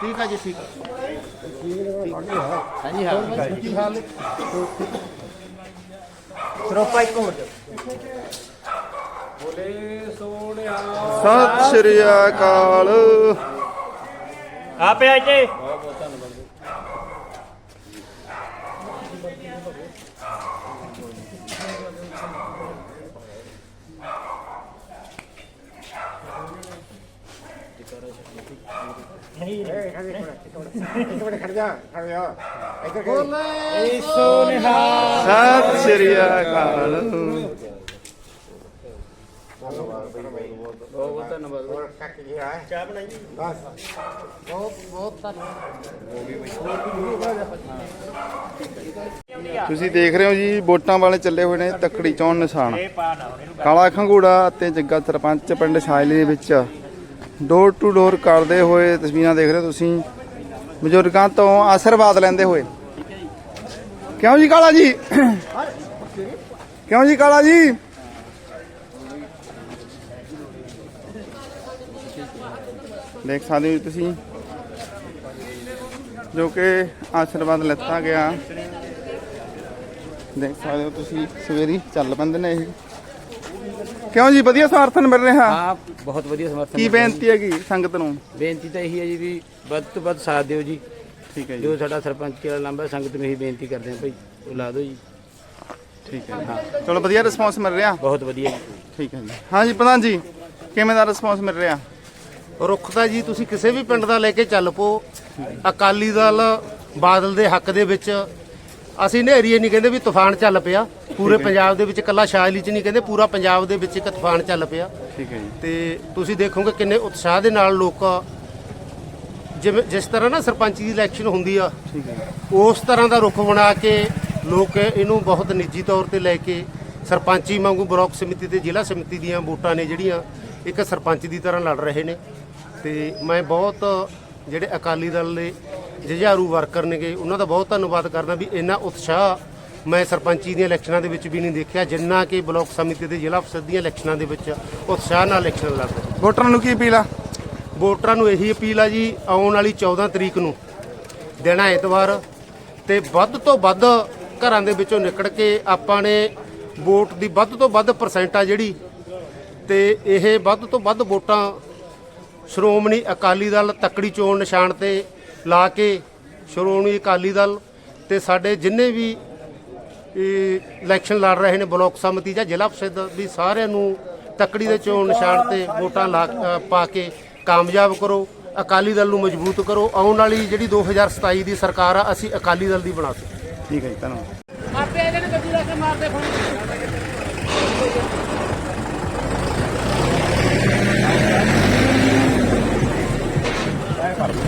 ਠੀਕ ਆ ਜੀ ਠੀਕ ਆ। ਹਾਂਜੀ ਹਾਂ। ਕੀ ਹਾਲ ਹੈ ਸਰੋਪਾ ਇੱਕ ਹੋਰ ਸਤਿ ਸ਼੍ਰੀ ਅਕਾਲ। ਆ ਪਿਆ ਇੱਥੇ ਸਤਿ ਸ਼੍ਰੀ ਅਕਾਲ ਤੁਸੀਂ ਦੇਖ ਰਹੇ ਹੋ ਜੀ, ਵੋਟਾਂ ਵਾਲੇ ਚੱਲੇ ਹੋਏ ਨੇ ਤਕੜੀ ਚੌਣ ਨਿਸ਼ਾਨ। ਕਾਲਾ ਖੰਗੂੜਾ ਅਤੇ ਜੱਗਾ ਸਰਪੰਚ ਪਿੰਡ ਸ਼ਾਇਲੀ ਦੇ ਵਿੱਚ ਡੋਰ ਟੂ ਡੋਰ ਕਰਦੇ ਹੋਏ ਤਸਵੀਰਾਂ ਦੇਖ ਰਹੇ ਹੋ ਤੁਸੀਂ। ਬਜ਼ੁਰਗਾਂ ਤੋਂ ਆਸ਼ੀਰਵਾਦ ਲੈਂਦੇ ਹੋਏ। ਕਿਉਂ ਜੀ ਕਾਲਾ ਜੀ? ਕਿਉਂ ਜੀ ਕਾਲਾ ਜੀ? ਦੇਖ ਸਕਦੇ ਹੋ ਤੁਸੀਂ, ਜੋ ਕਿ ਆਸ਼ੀਰਵਾਦ ਲੈਤਾ ਗਿਆ। ਦੇਖ ਸਕਦੇ ਹੋ ਤੁਸੀਂ, ਸਵੇਰੀ ਚੱਲ ਪੈਂਦੇ ਨੇ ਇਹ। ਕਿਉਂ ਜੀ? ਵਧੀਆ ਸਮਰਥਨ ਮਿਲ ਰਿਹਾ। ਹਾਂ ਬਹੁਤ ਵਧੀਆ ਸਮਰਥਨ ਕੀ ਬੇਨਤੀ ਹੈਗੀ ਸੰਗਤ ਨੂੰ? ਬੇਨਤੀ ਤਾਂ ਇਹੀ ਹੈ ਜੀ ਵੀ ਵੱਧ ਤੋਂ ਵੱਧ ਸਾਥ ਦਿਓ ਜੀ। ਠੀਕ ਹੈ ਜੀ। ਜੋ ਸਾਡਾ ਸਰਪੰਚ ਕਿਹੜਾ ਲੰਬਾ ਸੰਗਤ ਨੂੰ ਇਹੀ ਬੇਨਤੀ ਕਰਦੇ ਹਾਂ ਭਾਈ ਉਹ ਲਾ ਦਿਓ ਜੀ। ਠੀਕ ਹੈ ਜੀ। ਚਲੋ ਵਧੀਆ ਰਿਸਪੌਂਸ ਮਿਲ ਰਿਹਾ। ਬਹੁਤ ਵਧੀਆ ਜੀ। ਠੀਕ ਹੈ ਜੀ। ਹਾਂ ਜੀ ਪ੍ਰਧਾਨ ਜੀ ਕਿਵੇਂ ਦਾ ਰਿਸਪੌਂਸ ਮਿਲ ਰਿਹਾ? ਰੁੱਖ ਤਾਂ ਜੀ ਤੁਸੀਂ ਕਿਸੇ ਵੀ ਪਿੰਡ ਦਾ ਲੈ ਕੇ ਚੱਲ ਪੋ ਅਕਾਲੀ ਦਲ ਬਾਦਲ ਦੇ ਹੱਕ ਦੇ ਵਿੱਚ ਅਸੀਂ ਨੇਰੀਏ ਨਹੀਂ ਕਹਿੰਦੇ ਵੀ ਤੂਫਾਨ ਚੱਲ ਪਿਆ। ਪੂਰੇ ਪੰਜਾਬ ਦੇ ਵਿੱਚ ਕੱਲਾ ਸ਼ਾਇਲੀ ਚ ਨਹੀਂ ਕਹਿੰਦੇ ਪੂਰਾ ਪੰਜਾਬ ਦੇ ਵਿੱਚ ਇੱਕ ਤੂਫਾਨ ਚੱਲ ਪਿਆ। ਠੀਕ ਹੈ ਜੀ। ਤੇ ਤੁਸੀਂ ਦੇਖੋਗੇ ਕਿੰਨੇ ਉਤਸ਼ਾਹ ਦੇ ਨਾਲ ਲੋਕ ਜਿਵੇਂ ਜਿਸ ਤਰ੍ਹਾਂ ਨਾ ਸਰਪੰਚ ਦੀ ਇਲੈਕਸ਼ਨ ਹੁੰਦੀ ਆ ਠੀਕ ਹੈ ਉਸ ਤਰ੍ਹਾਂ ਦਾ ਰੁਖ ਬਣਾ ਕੇ ਲੋਕ ਇਹਨੂੰ ਬਹੁਤ ਨਿੱਜੀ ਤੌਰ ਤੇ ਲੈ ਕੇ ਸਰਪੰਚੀ ਵਾਂਗੂ ਬਲਾਕ ਸਮਿਤੀ ਤੇ ਜ਼ਿਲ੍ਹਾ ਸਮਿਤੀ ਦੀਆਂ ਵੋਟਾਂ ਨੇ ਜਿਹੜੀਆਂ ਇੱਕ ਸਰਪੰਚ ਦੀ ਤਰ੍ਹਾਂ ਲੜ ਰਹੇ ਨੇ। ਤੇ ਮੈਂ ਬਹੁਤ ਜਿਹੜੇ ਅਕਾਲੀ ਦਲ ਦੇ ਜੁਝਾਰੂ ਵਰਕਰ ਨੇਗੇ ਉਹਨਾਂ ਦਾ ਬਹੁਤ ਧੰਨਵਾਦ ਕਰਦਾ ਵੀ ਇੰਨਾ ਉਤਸ਼ਾਹ ਮੈਂ ਸਰਪੰਚੀ ਦੀਆਂ ਇਲੈਕਸ਼ਨਾਂ ਦੇ ਵਿੱਚ ਵੀ ਨਹੀਂ ਦੇਖਿਆ ਜਿੰਨਾ ਕਿ ਬਲਾਕ ਸਮਿਤੀ ਤੇ ਜ਼ਿਲ੍ਹਾ ਪ੍ਰੀਸ਼ਦ ਦੀਆਂ ਇਲੈਕਸ਼ਨਾਂ ਦੇ ਵਿੱਚ ਉਤਸ਼ਾਹ ਨਾਲ ਇਲੈਕਸ਼ਨ ਲੜ ਰਹੇ ਵੋਟਰਾਂ ਨੂੰ ਕੀ ਅਪੀਲ ਆ? ਵੋਟਰਾਂ ਨੂੰ ਇਹੀ ਅਪੀਲ ਆ ਜੀ ਆਉਣ ਵਾਲੀ 14 ਤਰੀਕ ਨੂੰ ਦਿਨ ਐਤਵਾਰ ਤੇ ਵੱਧ ਤੋਂ ਵੱਧ ਘਰਾਂ ਦੇ ਵਿੱਚੋਂ ਨਿਕਲ ਕੇ ਆਪਾਂ ਨੇ ਵੋਟ ਦੀ ਵੱਧ ਤੋਂ ਵੱਧ ਪਰਸੈਂਟ ਆ ਜਿਹੜੀ ਤੇ ਇਹ ਵੱਧ ਤੋਂ ਵੱਧ ਵੋਟਾਂ ਸ਼੍ਰੋਮਣੀ ਅਕਾਲੀ ਦਲ ਤੱਕੜੀ ਚੋਣ ਨਿਸ਼ਾਨ ਤੇ ਲਾ ਕੇ ਸ਼੍ਰੋਮਣੀ ਅਕਾਲੀ ਦਲ ਤੇ ਸਾਡੇ ਜਿੰਨੇ ਵੀ ਇਹ ਇਲੈਕਸ਼ਨ ਲੜ ਰਹੇ ਨੇ ਬਲਾਕ ਸਮਿਤੀ ਜਾਂ ਜ਼ਿਲ੍ਹਾ ਪ੍ਰੀਸ਼ਦ ਵੀ ਸਾਰਿਆਂ ਨੂੰ ਤੱਕੜੀ ਦੇ ਚੋਣ ਨਿਸ਼ਾਨ ਤੇ ਵੋਟਾਂ ਲਾ ਪਾ ਕੇ ਕਾਮਯਾਬ ਕਰੋ ਅਕਾਲੀ ਦਲ ਨੂੰ ਮਜ਼ਬੂਤ ਕਰੋ। ਆਉਣ ਵਾਲੀ ਜਿਹੜੀ 2027 ਦੀ ਸਰਕਾਰ ਆ ਅਸੀਂ ਅਕਾਲੀ ਦਲ ਦੀ ਬਣਾ ਸਕਦੇ ਠੀਕ ਹੈ ਜੀ ਧੰਨਵਾਦ।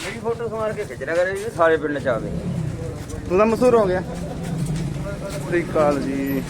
ਮੇਰੀ ਫੋਟੋ ਸਮਾਰ ਕੇ ਖਿੱਚ ਲਿਆ ਕਰੇ ਜੀ ਸਾਰੇ ਪਿੰਡ ਚ ਆਵੇ ਤੂੰ ਤਾਂ ਮਸ਼ਹੂਰ ਹੋ ਗਿਆ। ਸਤਿ ਸ਼੍ਰੀ ਅਕਾਲ ਜੀ।